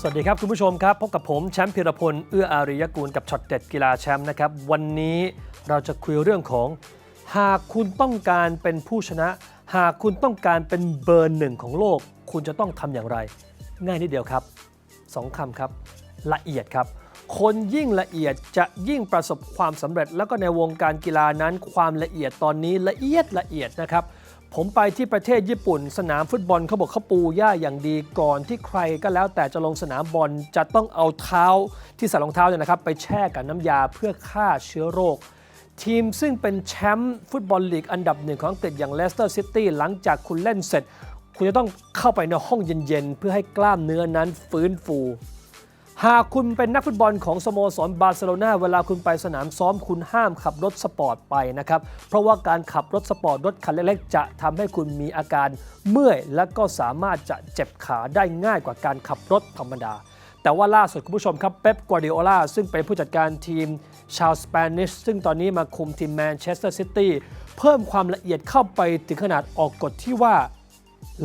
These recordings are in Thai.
สวัสดีครับ คุณผู้ชมครับ พบกับผมแชมป์พิรพล เอื้ออารียกูลกับช็อตเด็ดกีฬาแชมป์นะครับ วันนี้เราจะคุยเรื่องของ หากคุณต้องการเป็นผู้ชนะ หากคุณต้องการเป็นเบอร์หนึ่งของโลก คุณจะต้องทำอย่างไร ง่ายนิดเดียวครับสองคำครับ ละเอียดครับ คนยิ่งละเอียดจะยิ่งประสบความสำเร็จ แล้วก็ในวงการกีฬานั้นความละเอียดตอนนี้ละเอียดละเอียดนะครับ ผมไปที่ประเทศญี่ปุ่น สนามฟุตบอลเขาบอกเขาปูหญ้าอย่างดีก่อนที่ใครก็แล้วแต่จะลงสนามบอลจะต้องเอาเท้าที่ใส่รองเท้าเนี่ยนะครับ ไปแช่กับน้ำยาเพื่อฆ่าเชื้อโรค ทีมซึ่งเป็นแชมป์ฟุตบอลลีกอันดับหนึ่งของอังกฤษอย่างเลสเตอร์ซิตี้หลังจากคุณเล่นเสร็จ คุณจะต้องเข้าไปในห้องเย็นๆ เพื่อให้กล้ามเนื้อนั้นฟื้นฟู หากคุณเป็นนักฟุตบอลของสโมสรบาร์เซโลนาเวลาคุณไปสนามซ้อมคุณห้ามขับรถสปอร์ตไปนะครับ เพราะว่าการขับรถสปอร์ตรถคันเล็กๆจะทำให้คุณมีอาการเมื่อย และก็สามารถจะเจ็บขาได้ง่ายกว่าการขับรถธรรมดา แต่ว่าล่าสุดคุณผู้ชมครับเป๊ปกัวเดโอลาซึ่งเป็นผู้จัดการทีมชาวสเปนิชซึ่งตอนนี้มาคุมทีมแมนเชสเตอร์ซิตี้เพิ่มความละเอียดเข้าไปถึงขนาดออกกฎที่ว่า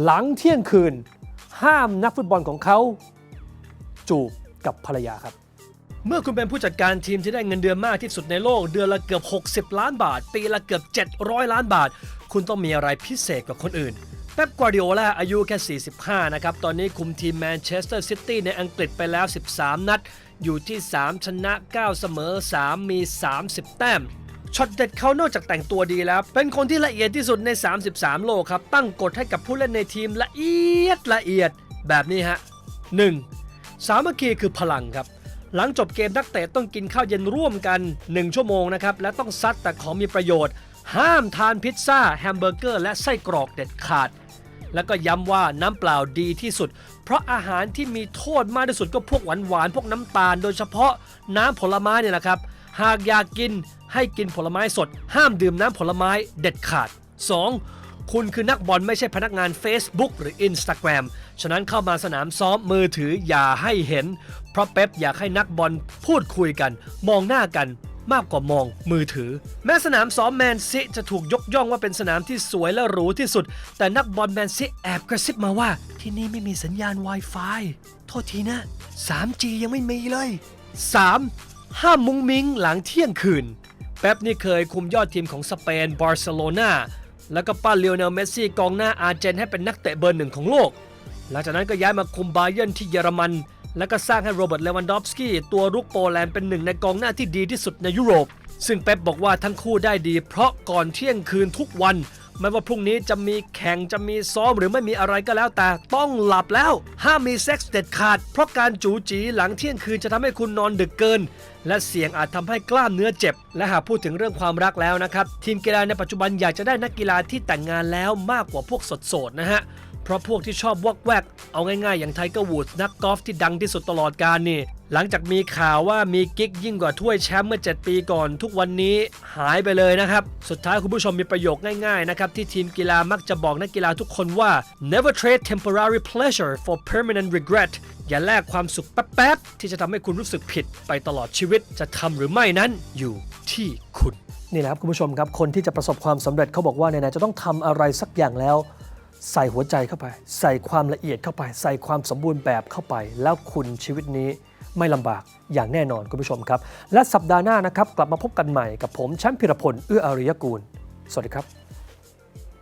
หลังเที่ยงคืน ห้ามนักฟุตบอลของเขาจูบ กับภรรยาครับ เมื่อคุณเป็นผู้จัดการทีมที่ได้เงินเดือนมากที่สุดในโลก เดือนละเกือบ 60 ล้านบาท ปีละเกือบ 700 ล้านบาท คุณต้องมีอะไรพิเศษกว่าคนอื่นเป๊ปกัวร์ดิโอลาอายุแค่ 45 นะครับ ตอนนี้คุมทีมแมนเชสเตอร์ซิตี้ในอังกฤษไปแล้ว 13 นัด อยู่ที่ 3 ชนะ 9 เสมอ 3 มี 30 แต้มช็อตเด็ดเขานอกจากแต่งตัวดีแล้ว เป็นคนที่ละเอียดที่สุดใน 33 โลกครับ ตั้งกฎให้กับผู้เล่นในทีมละเอียดละเอียดแบบนี้ฮะ 1. สามัคคีคือพลังครับ หลังจบเกมนักเตะต้องกินข้าวเย็นร่วมกัน 1 ชั่วโมงนะครับ และต้องซัดแต่ของมีประโยชน์ ห้ามทานพิซซ่าแฮมเบอร์เกอร์ และไส้กรอกเด็ดขาด แล้วก็ย้ำว่าน้ำเปล่าดีที่สุด เพราะอาหารที่มีโทษมากที่สุดก็พวกหวานหวานๆพวกน้ำตาล โดยเฉพาะน้ำผลไม้เนี่ยนะครับ หากอยากกินให้กินผลไม้สด ห้ามดื่มน้ำผลไม้เด็ดขาด 2. คุณคือนักบอลไม่ใช่พนักงาน Facebook หรือ Instagram ฉะนั้นเข้ามาสนามซ้อมมือถืออย่าให้เห็น เพราะเป๊ปอยากให้นักบอลพูดคุยกัน มองหน้ากันมากกว่ามองมือถือ แม้สนามซ้อมแมนซิจะถูกยกย่องว่าเป็นสนามที่สวยและหรูที่สุด แต่นักบอลแมนซิแอบกระซิบมาว่า ที่นี่ไม่มีสัญญาณ Wi-Fi โทษทีนะ 3G ยังไม่มีเลย 3. ห้ามมุงมิงหลังเที่ยงคืนเป๊ปนี่เคยคุมยอดทีมของสเปนบาร์เซโลนา แล้วก็ปั้นเลโอเนลเมสซี่กองหน้าอาร์เจนให้เป็นนักเตะเบอร์หนึ่งของโลก หลังจากนั้นก็ย้ายมาคุมบาเยิร์นที่เยอรมัน แล้วก็สร้างให้โรเบิร์ตเลวันดอฟสกี้ตัวรุกโปแลนด์เป็นหนึ่งในกองหน้าที่ดีที่สุดในยุโรป ซึ่งเป๊ปบอกว่าทั้งคู่ได้ดี เพราะก่อนเที่ยงคืนทุกวัน ไม่ว่าพรุ่งนี้จะมีแข่งจะมีซ้อมหรือไม่มีอะไรก็แล้วแต่ต้องหลับแล้ว ห้ามมีเซ็กส์เด็ดขาด เพราะการจูจีหลังเที่ยงคืนจะทำให้คุณนอนดึกเกิน และเสี่ยงอาจทำให้กล้ามเนื้อเจ็บ และหากพูดถึงเรื่องความรักแล้วนะครับ ทีมกีฬาในปัจจุบันอยากจะได้นักกีฬาที่แต่งงานแล้วมากกว่าพวกสดๆนะฮะเพราะพวกที่ชอบวอกแวก เอาง่ายๆ อย่างไทเกอร์วูดส์นักกอล์ฟที่ดังที่สุดตลอดกาลนี่ หลังจากมีข่าวว่ามีกิ๊กยิ่งกว่าถ้วยแชมป์เมื่อ 7 ปีก่อน ทุกวันนี้หายไปเลยนะครับ สุดท้ายคุณผู้ชมมีประโยคง่ายๆนะครับ ที่ทีมกีฬามักจะบอกนักกีฬาทุกคนว่า never trade temporary pleasure for permanent regret อย่าแลกความสุขแป๊บๆ ที่จะทำให้คุณรู้สึกผิดไปตลอดชีวิตจะทำหรือไม่นั้นอยู่ที่คุณนี่แหละครับคุณผู้ชมครับคนที่จะประสบความสำเร็จเขาบอกว่าไหนๆจะต้องทำอะไรสักอย่างแล้ว ใส่หัวใจเข้าไป ใส่ความละเอียดเข้าไป ใส่ความสมบูรณ์แบบเข้าไป แล้วคุณชีวิตนี้ ไม่ลำบากอย่างแน่นอนคุณผู้ชมครับ และสัปดาห์หน้านะครับกลับมาพบกันใหม่กับผมแชมป์พิรพลเอื้ออาริยกูล สวัสดีครับ